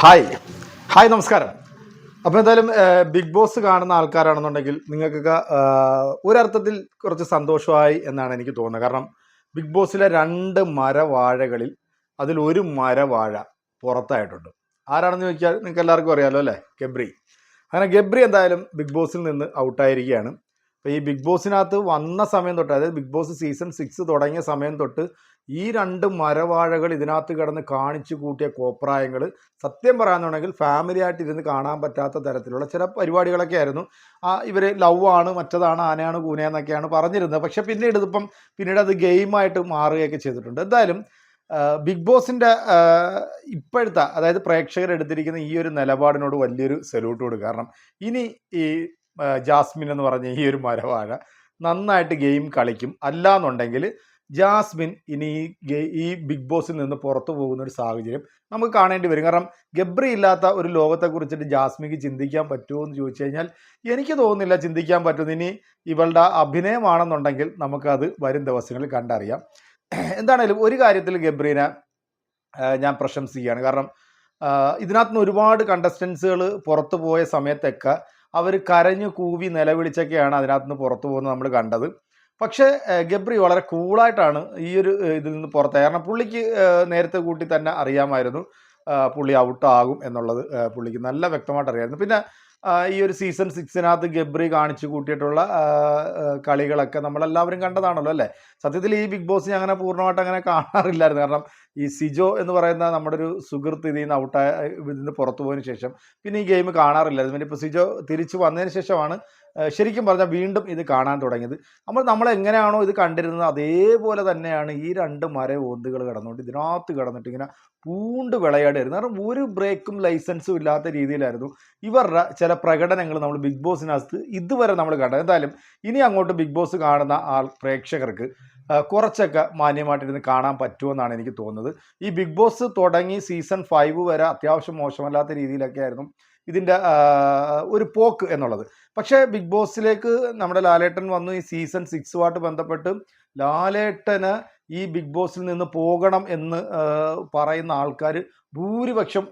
Hi. Hi നമസ്കാരം. അപ്പോൾ എന്തായാലും ബിഗ് ബോസ് കാണുന്ന ആൾക്കാരാണെന്നുണ്ടെങ്കിൽ നിങ്ങൾക്കൊക്കെ ഒരർത്ഥത്തിൽ കുറച്ച് സന്തോഷമായി എന്നാണ് എനിക്ക് തോന്നുന്നത്. കാരണം ബിഗ് ബോസിലെ രണ്ട് മരവാഴകളിൽ അതിൽ ഒരു മരവാഴ പുറത്തായിട്ടുണ്ട്. ആരാണെന്ന് ചോദിച്ചാൽ നിങ്ങൾക്ക് എല്ലാവർക്കും അറിയാലോ അല്ലേ? ഗബ്രി. അങ്ങനെ ഗബ്രി എന്തായാലും ബിഗ് ബോസിൽ നിന്ന് ഔട്ടായിരിക്കുകയാണ്. അപ്പോൾ ഈ ബിഗ് ബോസിനകത്ത് വന്ന സമയം തൊട്ട് അതായത് ബിഗ് ബോസ് സീസൺ സിക്സ് തുടങ്ങിയ സമയം തൊട്ട് ഈ രണ്ട് മരവാഴകൾ ഇതിനകത്ത് കിടന്ന് കാണിച്ചു കൂട്ടിയ കോപ്രായങ്ങൾ സത്യം പറയാന്നുണ്ടെങ്കിൽ ഫാമിലി ആയിട്ട് ഇരുന്ന് കാണാൻ പറ്റാത്ത തരത്തിലുള്ള ചില പരിപാടികളൊക്കെ ആയിരുന്നു. ഇവർ ലവ് ആണ് മറ്റതാണ് ആനയാണ് കൂനയെന്നൊക്കെയാണ് പറഞ്ഞിരുന്നത്. പക്ഷെ പിന്നീട് ഇതിപ്പം പിന്നീട് അത് ഗെയിമായിട്ട് മാറുകയൊക്കെ ചെയ്തിട്ടുണ്ട്. എന്തായാലും ബിഗ് ബോസിന്റെ ഇപ്പോഴത്തെ അതായത് പ്രേക്ഷകരെടുത്തിരിക്കുന്ന ഈ ഒരു നിലപാടിനോട് വലിയൊരു സല്യൂട്ട് കൊടുക്കും. കാരണം ഇനി ഈ ജാസ്മിൻ എന്ന് പറഞ്ഞ ഈ ഒരു മരവാഴ നന്നായിട്ട് ഗെയിം കളിക്കും. അല്ലാന്നുണ്ടെങ്കിൽ ജാസ്മിൻ ഇനി ഈ ബിഗ് ബോസിൽ നിന്ന് പുറത്തു പോകുന്ന ഒരു സാഹചര്യം നമുക്ക് കാണേണ്ടി വരും. കാരണം ഗബ്രി ഇല്ലാത്ത ഒരു ലോകത്തെക്കുറിച്ചിട്ട് ജാസ്മിക്ക് ചിന്തിക്കാൻ പറ്റുമോ എന്ന് ചോദിച്ചു കഴിഞ്ഞാൽ എനിക്ക് തോന്നുന്നില്ല ചിന്തിക്കാൻ പറ്റുന്നു ഇനി ഇവളുടെ അഭിനയമാണെന്നുണ്ടെങ്കിൽ നമുക്കത് വരും ദിവസങ്ങളിൽ കണ്ടറിയാം. എന്താണേലും ഒരു കാര്യത്തിൽ ഗബ്രീനെ ഞാൻ പ്രശംസിക്കുകയാണ്. കാരണം ഇതിനകത്തുനിന്ന് ഇതിനകത്ത് ഒരുപാട് കണ്ടസ്റ്റൻസുകൾ പുറത്തു പോയ സമയത്തൊക്കെ അവർ കരഞ്ഞു കൂവി നിലവിളിച്ചൊക്കെയാണ് അതിനകത്ത് നിന്ന് പുറത്തു പോകുന്നത് നമ്മൾ കണ്ടത്. പക്ഷേ ഗബ്രി വളരെ കൂളായിട്ടാണ് ഈ ഒരു ഇതിൽ നിന്ന് പുറത്ത് കാരണം പുള്ളിക്ക് നേരത്തെ കൂട്ടി തന്നെ അറിയാമായിരുന്നു പുള്ളി ഔട്ടാകും എന്നുള്ളത് പുള്ളിക്ക് നല്ല വ്യക്തമായിട്ട് അറിയായിരുന്നു പിന്നെ ഈ ഒരു സീസൺ സിക്സിനകത്ത് ഗബ്രി കാണിച്ചു കൂട്ടിയിട്ടുള്ള കളികളൊക്കെ നമ്മളെല്ലാവരും കണ്ടതാണല്ലോ അല്ലേ? സത്യത്തിൽ ഈ ബിഗ് ബോസ് ഞാൻ അങ്ങനെ പൂർണമായിട്ട് അങ്ങനെ കാണാറില്ലായിരുന്നു. കാരണം ഈ സിജോ എന്ന് പറയുന്ന നമ്മുടെ ഒരു സുഹൃത്ത് ഇതിൽ നിന്ന് ഔട്ടായ ഇതിൽ നിന്ന് പുറത്തു പോയതിനു ശേഷം പിന്നെ ഈ ഗെയിം കാണാറില്ലായിരുന്നു. പിന്നെ ഇപ്പോൾ സിജോ തിരിച്ചു വന്നതിന് ശേഷമാണ് ശരിക്കും പറഞ്ഞാൽ വീണ്ടും ഇത് കാണാൻ തുടങ്ങിയത്. നമ്മൾ നമ്മൾ എങ്ങനെയാണോ ഇത് കണ്ടിരുന്നത് അതേപോലെ തന്നെയാണ് ഈ രണ്ട് മര ഓന്തുകൾ കിടന്നുകൊണ്ട് ഇതിനകത്ത് കിടന്നിട്ട് ഇങ്ങനെ പൂണ്ട് വിളയാടായിരുന്നു. കാരണം ഒരു ബ്രേക്കും ലൈസൻസും ഇല്ലാത്ത രീതിയിലായിരുന്നു. ഇവരുടെ ചില പ്രകടനങ്ങൾ നമ്മൾ ബിഗ് ബോസിനകത്ത് ഇതുവരെ നമ്മൾ കണ്ടത്. എന്തായാലും ഇനി അങ്ങോട്ട് ബിഗ് ബോസ് കാണുന്ന ആൾ പ്രേക്ഷകർക്ക് കുറച്ചൊക്കെ മാന്യമായിട്ടിരുന്ന് കാണാൻ പറ്റുമെന്നാണ് എനിക്ക് തോന്നുന്നത്. ഈ ബിഗ് ബോസ് തുടങ്ങി സീസൺ ഫൈവ് വരെ അത്യാവശ്യം മോശമല്ലാത്ത രീതിയിലൊക്കെ ആയിരുന്നു. ഇതിന്റെ ഒരു പോക്ക് എന്നുള്ളത്. പക്ഷേ ബിഗ് ബോസിലേക്ക് നമ്മുടെ ലാലേട്ടൻ വന്നു ഈ സീസൺ സിക്സുമായിട്ട് ബന്ധപ്പെട്ട് ലാലേട്ടന് ഈ ബിഗ് ബോസിൽ നിന്ന് പോകണം എന്ന് പറയുന്ന ആൾക്കാർ ഭൂരിപക്ഷം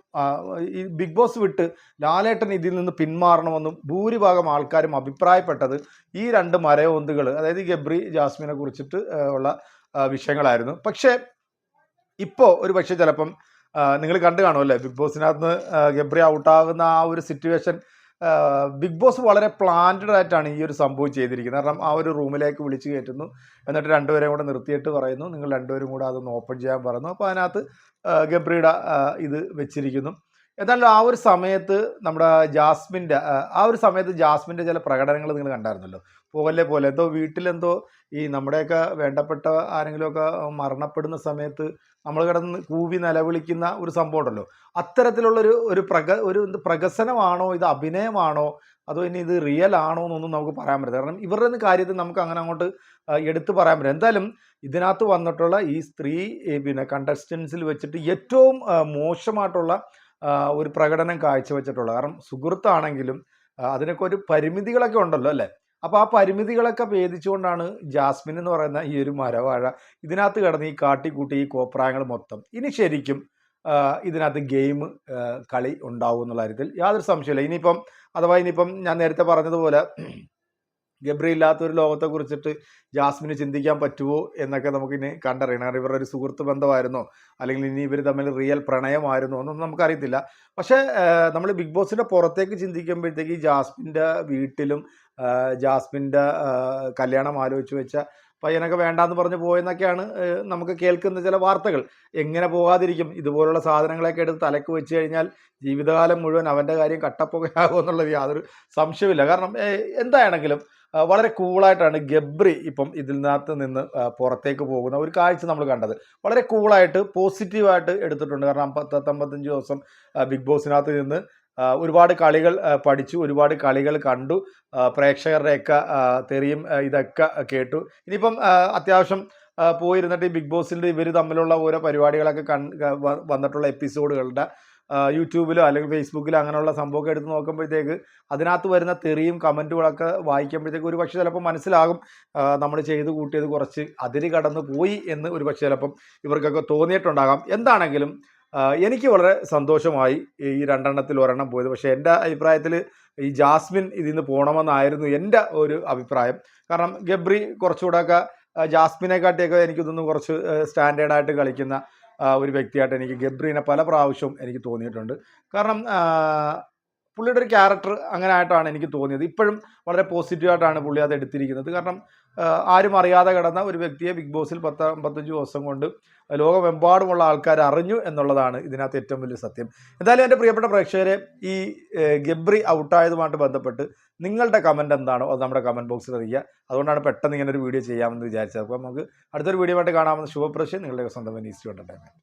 ഈ ബിഗ് ബോസ് വിട്ട് ലാലേട്ടൻ ഇതിൽ നിന്ന് പിന്മാറണമെന്നും ഭൂരിഭാഗം ആൾക്കാരും അഭിപ്രായപ്പെട്ടത് ഈ രണ്ട് മരയോന്തുകൾ അതായത് ഗബ്രി ജാസ്മിനെ കുറിച്ചിട്ട് ഉള്ള വിഷയങ്ങളായിരുന്നു. പക്ഷേ ഇപ്പോൾ ഒരു പക്ഷേ ചിലപ്പം നിങ്ങൾ കണ്ടു കാണുമല്ലേ ബിഗ് ബോസിനകത്ത് ഗബ്രി ഔട്ടാകുന്ന ആ ഒരു സിറ്റുവേഷൻ ബിഗ് ബോസ് വളരെ പ്ലാൻഡ് ആയിട്ടാണ് ഈ ഒരു സംഭവം ചെയ്തിരിക്കുന്നത്. കാരണം ആ ഒരു റൂമിലേക്ക് വിളിച്ചു കയറ്റുന്നു. എന്നിട്ട് രണ്ടുപേരെയും കൂടെ നിർത്തിയിട്ട് പറയുന്നു. നിങ്ങൾ രണ്ടുപേരും കൂടെ അതൊന്ന് ഓപ്പൺ ചെയ്യാൻ പറയുന്നു. അപ്പോൾ അതിനകത്ത് ഗബ്രിയുടെ ഇത് വെച്ചിരിക്കുന്നു. എന്നാലും ആ ഒരു സമയത്ത് നമ്മുടെ ജാസ്മിന്റെ ആ, ഒരു സമയത്ത് ജാസ്മിന്റെ ചില പ്രകടനങ്ങൾ നിങ്ങൾ കണ്ടായിരുന്നല്ലോ. പോലെ പോലെ. എന്തോ വീട്ടിലെന്തോ ഈ നമ്മുടെയൊക്കെ വേണ്ടപ്പെട്ട ആരെങ്കിലുമൊക്കെ മരണപ്പെടുന്ന സമയത്ത് നമ്മൾ കിടന്ന് കൂവി നിലവിളിക്കുന്ന ഒരു സംഭവം ഉണ്ടല്ലോ. അത്തരത്തിലുള്ളൊരു ഒരു പ്രക ഒരു പ്രകസനമാണോ ഇത് അഭിനയമാണോ അതോ ഇനി ഇത് റിയൽ ആണോ എന്നൊന്നും നമുക്ക് പറയാൻ പറ്റില്ല. കാരണം ഇവരുടെ കാര്യത്തിൽ നമുക്ക് അങ്ങനെ അങ്ങോട്ട് എടുത്തു പറയാൻ പറ്റില്ല. എന്തായാലും ഇതിനകത്ത് വന്നിട്ടുള്ള ഈ സ്ത്രീ പിന്നെ കണ്ടസ്റ്റൻസിൽ വെച്ചിട്ട് ഏറ്റവും മോശമായിട്ടുള്ള ഒരു പ്രകടനം കാഴ്ചവെച്ചിട്ടുള്ളത്. കാരണം സുഹൃത്താണെങ്കിലും അതിനൊക്കെ ഒരു പരിമിതികളൊക്കെ ഉണ്ടല്ലോ അല്ലേ? അപ്പോൾ ആ പരിമിതികളൊക്കെ ഭേദിച്ചുകൊണ്ടാണ് ജാസ്മിൻ എന്ന് പറയുന്ന ഈ ഒരു മരവാഴ ഇതിനകത്ത് കിടന്ന് ഈ കാട്ടിക്കൂട്ടി ഈ കോപ്രായങ്ങൾ മൊത്തം. ഇനി ശരിക്കും ഇതിനകത്ത് ഗെയിം കളി ഉണ്ടാവും എന്നുള്ള കാര്യത്തിൽ യാതൊരു സംശയമില്ല ഇനിയിപ്പം അഥവാ ഇനിയിപ്പം ഞാൻ നേരത്തെ പറഞ്ഞതുപോലെ ഗബ്രി ഇല്ലാത്ത ഒരു ലോകത്തെ കുറിച്ചിട്ട് ജാസ്മിന് ചിന്തിക്കാൻ പറ്റുമോ എന്നൊക്കെ നമുക്കിനി കണ്ടറിയണം. കാരണം ഇവരുടെ ഒരു സുഹൃത്ത് ബന്ധമായിരുന്നോ? അല്ലെങ്കിൽ ഇനി ഇവർ തമ്മിൽ റിയൽ പ്രണയമായിരുന്നോ? എന്നൊന്നും നമുക്കറിയത്തില്ല. പക്ഷേ നമ്മൾ ബിഗ് ബോസിന്റെ പുറത്തേക്ക് ചിന്തിക്കുമ്പോഴത്തേക്ക് ജാസ്മിന്റെ വീട്ടിലും ജാസ്മിന്റെ കല്യാണം ആലോചിച്ച് വെച്ച പയ്യനൊക്കെ വേണ്ടാന്ന് പറഞ്ഞ് പോയെന്നൊക്കെയാണ് നമുക്ക് കേൾക്കുന്ന ചില വാർത്തകൾ. എങ്ങനെ പോകാതിരിക്കും? ഇതുപോലുള്ള സാധനങ്ങളൊക്കെ എടുത്ത് തലക്ക് വെച്ച് കഴിഞ്ഞാൽ ജീവിതകാലം മുഴുവൻ അവന്റെ കാര്യം കട്ടപ്പുകയാകും എന്നുള്ളത് യാതൊരു സംശയമില്ല കാരണം എന്തായാണെങ്കിലും വളരെ കൂളായിട്ടാണ് ഗബ്രി ഇപ്പം ഇതിനകത്ത് നിന്ന് പുറത്തേക്ക് പോകുന്ന ഒരു കാഴ്ച നമ്മൾ കണ്ടത്. വളരെ കൂളായിട്ട് പോസിറ്റീവായിട്ട് എടുത്തിട്ടുണ്ട്. കാരണം പത്തമ്പത്തഞ്ച് ദിവസം ബിഗ് ബോസിനകത്ത് നിന്ന് ഒരുപാട് കളികൾ പഠിച്ചു ഒരുപാട് കളികൾ കണ്ടു. പ്രേക്ഷകരുടെയൊക്കെ തെറിയും ഇതൊക്കെ കേട്ടു. ഇനിയിപ്പം അത്യാവശ്യം പോയിരുന്നിട്ട് ഈ ബിഗ് ബോസിന്റെ ഇവർ തമ്മിലുള്ള ഓരോ പരിപാടികളൊക്കെ കൺ വന്നിട്ടുള്ള എപ്പിസോഡുകളുടെ യൂട്യൂബിലോ അല്ലെങ്കിൽ ഫേസ്ബുക്കിലോ അങ്ങനെയുള്ള സംഭവമൊക്കെ എടുത്ത് നോക്കുമ്പോഴത്തേക്ക് അതിനകത്ത് വരുന്ന തെറിയും കമന്റുകളൊക്കെ വായിക്കുമ്പോഴത്തേക്ക് ഒരു പക്ഷേ ചിലപ്പോൾ മനസ്സിലാകും നമ്മൾ ചെയ്ത് കൂട്ടിയത് കുറച്ച് അതിര് കടന്നു പോയി എന്ന് ഒരു പക്ഷേ ചിലപ്പം ഇവർക്കൊക്കെ തോന്നിയിട്ടുണ്ടാകാം. എന്താണെങ്കിലും എനിക്ക് വളരെ സന്തോഷമായി ഈ രണ്ടെണ്ണത്തിൽ ഒരെണ്ണം പോയത്. പക്ഷേ എന്റെ അഭിപ്രായത്തിൽ ഈ ജാസ്മിൻ ഇതിൽ നിന്ന് പോകണമെന്നായിരുന്നു എന്റെ ഒരു അഭിപ്രായം. കാരണം ഗബ്രി കുറച്ചുകൂടെയൊക്കെ ജാസ്മിനെക്കാട്ടിയൊക്കെ എനിക്ക് തോന്നുന്നു കുറച്ച് സ്റ്റാൻഡേർഡായിട്ട് കളിക്കുന്ന ഒരു വ്യക്തിയായിട്ട് എനിക്ക് ഗബ്രീനെ പല പ്രാവശ്യവും എനിക്ക് തോന്നിയിട്ടുണ്ട്. കാരണം പുള്ളിയുടെ ഒരു ക്യാരക്ടർ അങ്ങനെ ആയിട്ടാണ് എനിക്ക് തോന്നിയത്. ഇപ്പോഴും വളരെ പോസിറ്റീവായിട്ടാണ് പുള്ളി അത് എടുത്തിരിക്കുന്നത്. കാരണം ആരും അറിയാതെ കിടന്ന ഒരു വ്യക്തിയെ ബിഗ് ബോസിൽ പത്ത് അമ്പത്തഞ്ച് ദിവസം കൊണ്ട് ലോകമെമ്പാടുമുള്ള ആൾക്കാർ അറിഞ്ഞു എന്നുള്ളതാണ് ഇതിനകത്ത് ഏറ്റവും വലിയ സത്യം. എന്തായാലും എന്റെ പ്രിയപ്പെട്ട പ്രേക്ഷകരെ ഈ ഗബ്രി ഔട്ടായതുമായിട്ട് ബന്ധപ്പെട്ട് നിങ്ങളുടെ കമന്റ് എന്താണോ അത് നമ്മുടെ കമന്റ് ബോക്സിൽ അറിയിക്കുക. അതുകൊണ്ടാണ് പെട്ടെന്ന് ഇങ്ങനെ ഒരു വീഡിയോ ചെയ്യാമെന്ന് വിചാരിച്ചത്. അപ്പോൾ നമുക്ക് അടുത്തൊരു വീഡിയോ ആയിട്ട് കാണാമെന്ന് ശുഭപ്രശ്യം നിങ്ങളുടെ സ്വന്തം നീസ്റ്റ് കൊണ്ടിട്ടുണ്ടായിരുന്നു